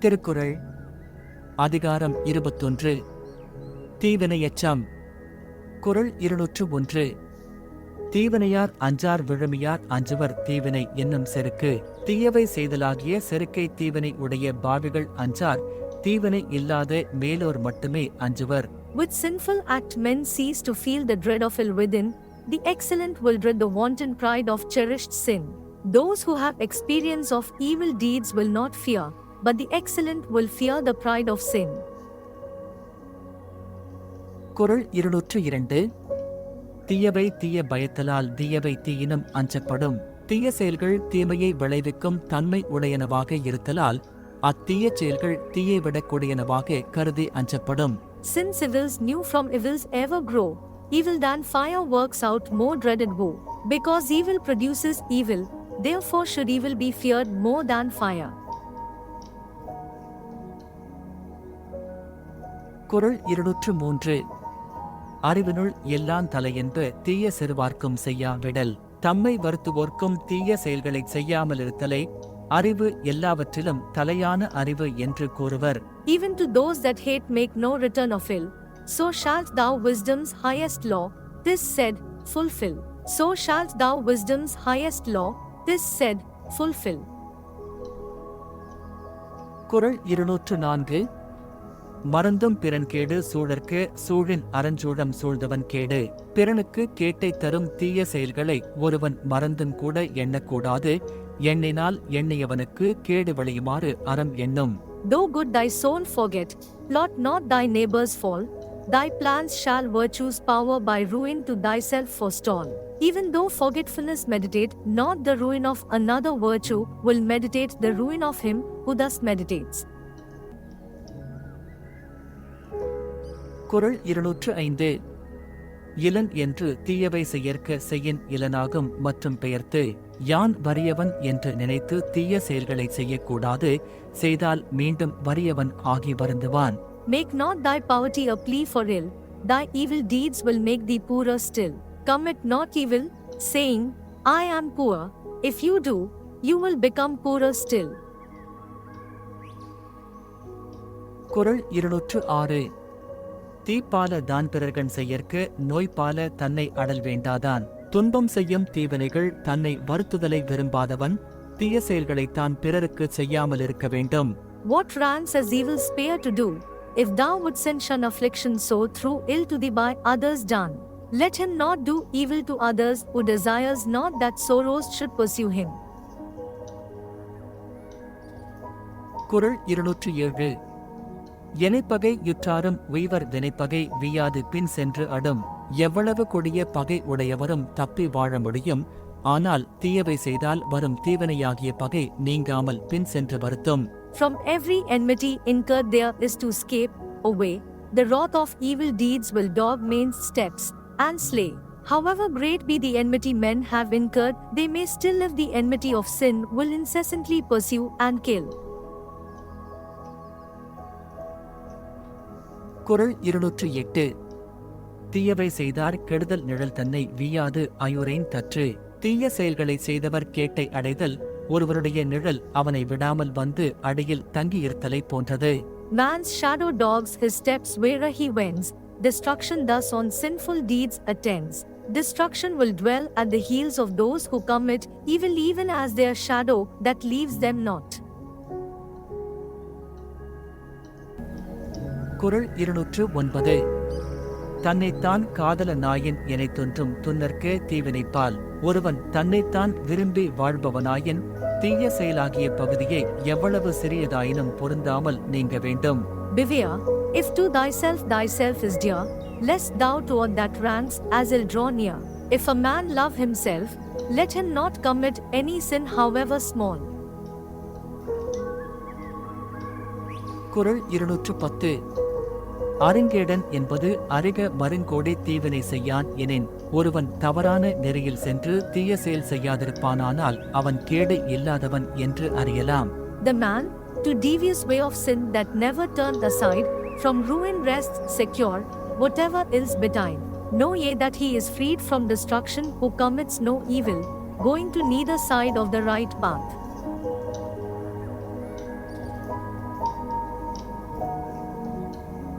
திருக்குறள் அதிகாரம் இருபத்தொன்று தீவினையச்சம் குரல் இருநூற்று ஒன்று தீவினையார் அஞ்சார் விழுமியார் அஞ்சுவர் தீவினை என்னும் செருக்கு தீயவை செய்தலாகிய செருக்கை தீவினை உடைய பாவிகள் அஞ்சார் தீவினை இல்லாத மேலோர் மட்டுமே அஞ்சுவர் With sinful act men cease to feel the dread of ill within, the excellent will dread the wanton pride of cherished sin. Those who have experience of evil deeds will not fear, but the excellent will fear the pride of sin. குறள் இருநூற்று இரண்டு தீயவை தீய பயத்தலால் தீயவை தீயினும் அஞ்சப்படும் தீய செயல்கள் தீமையை விளைவிக்கும் தன்மை உடையனவாக இருத்தலால் அத்தீய செயல்கள் தீயை விடக்கூடியனவாக கருதி அஞ்சப்படும் Since evils new from evils ever grow, evil than fire works out more dreaded woe. Because evil produces evil, therefore should evil be feared more than fire. குறள் இருநூற்று மூன்று அறிவினுள் எல்லான் தலையென்ப தீய சிறுவார்க்கும் செய்யா விடல் தம்மை வருத்துவோர்க்கும் தீய செயல்களைச் செய்யாமல் இருத்தலை அறிவு எல்லாவற்றிலும் தலையான அறிவு என்று கூறுவர் Even to those that hate make no return of ill. So shalt thou wisdom's highest law, this said, fulfill. So shalt thou wisdom's highest law, this said, fulfill. குறள் இருநூற்று நான்கு மறந்தும் பிறன் கேடு சூழற்க சூழின் அறஞ்சூழம் சூழ்ந்தவன் கேடு பிறனுக்கு கேட்டை தரும் தீய செயல்களை ஒருவன் மறந்தும் கூட எண்ணக்கூடாது எண்ணினால் எண்ணியவனுக்கு கேடு விளையுமாறு அறம் எண்ணும் Though good thy soul forget, plot not thy neighbor's fall. Thy plans shall virtue's power by ruin to thyself forestall. Even though forgetfulness meditate not the ruin of another virtue, will meditate the ruin of him who thus meditates. குறள் இருநூற்று ஐந்து இளன் என்று தீயவை செயற்க செய்யின் இளனாகும் மற்றும் பெயர்த்து யான் வறியவன் என்று நினைத்து தீய செயல்களை செய்யக்கூடாது செய்தால் மீண்டும் வறியவன் ஆகி வருந்துவான் Make not thy poverty a plea for ill, thy evil deeds will make thee poorer still. Commit not evil, saying, I am poor. If you do, you will become poorer still. குறள் இருநூற்று ஆறு தீப்பால தான் பிறர்கண் செய்யற்க நோய்பால தன்னை அடல் வேண்டாதான் துன்பம் செய்யும் தீவினைகள் தன்னை வருத்துதலை விரும்பாதவன் தீய செயல்களை தான் பிறருக்கு செய்யாமல் இருக்க வேண்டும் What ranks as evil spare to do? If thou wouldst send shun affliction so through ill to thee by others done. Let him not do evil to others who desires not that sorrows should pursue him. குறள் இருநூற்று ஏழு எனைப்பகை யுற்றாரும் உய்வர் வினைப்பகை வியாது பின் சென்று அடும் எவ்வளவு கொடிய பகை உடையவரும் தப்பி வாழ முடியும் ஆனால் தீயவை செய்தால் வரும் தீவினையாகிய பகை நீங்காமல் பின் சென்று வருத்தும் From every enmity incurred there is to escape away. The wrath of evil deeds will dog men's steps and slay. However great be the enmity men have incurred, they may still live the enmity of sin will incessantly pursue and kill. குறள் இருநூற்று எட்டு தீயவை செய்தார் கெடுதல் நிழல் தன்னை வீயாது அயுரேன் தற்று தீய செயல்களை செய்தவர் கேட்டை அடைதல் ஒருவருடைய நிழல் அவனை விடாமல் வந்து அடியில் தங்கியிருத்தலை போன்றது Man's shadow dogs his steps where he wends. Destruction thus on sinful deeds attends. Destruction will dwell at the heels of those who commit evil, even as their shadow that leaves them not. குறள் இருநூற்று ஒன்பது தன்னைத்தான் காதல நாயின் எனைத் தோன்றும் துன்னற்கே தீவினைப்பால் ஒருவன் தன்னைத்தான் விரும்பி வாழ்பவனாயின் தீய செயலாகிய பகுதியை எவ்வளவு சிறியதாயினும் பொருந்தாமல் நீங்க வேண்டும் Beware, if to thyself thyself is dear, lest thou toward that ranks as ill draw near. If a man love himself, let him not commit any sin however small. குறள் இருநூற்று பத்து அருங்கேடன் என்பது அருக மருங்கோடே தீவினை செய்யான் எனின் ஒருவன் தவறான நெறியில் சென்று தீய செயல் செய்யாதிருப்பானால் அவன் கேடு இல்லாதவன் என்று அறியலாம் The man, to devious way of sin that never turned aside, from ruin rests secure, whatever ills betide. Know ye that he is freed from destruction who commits no evil, going to neither side of the right path.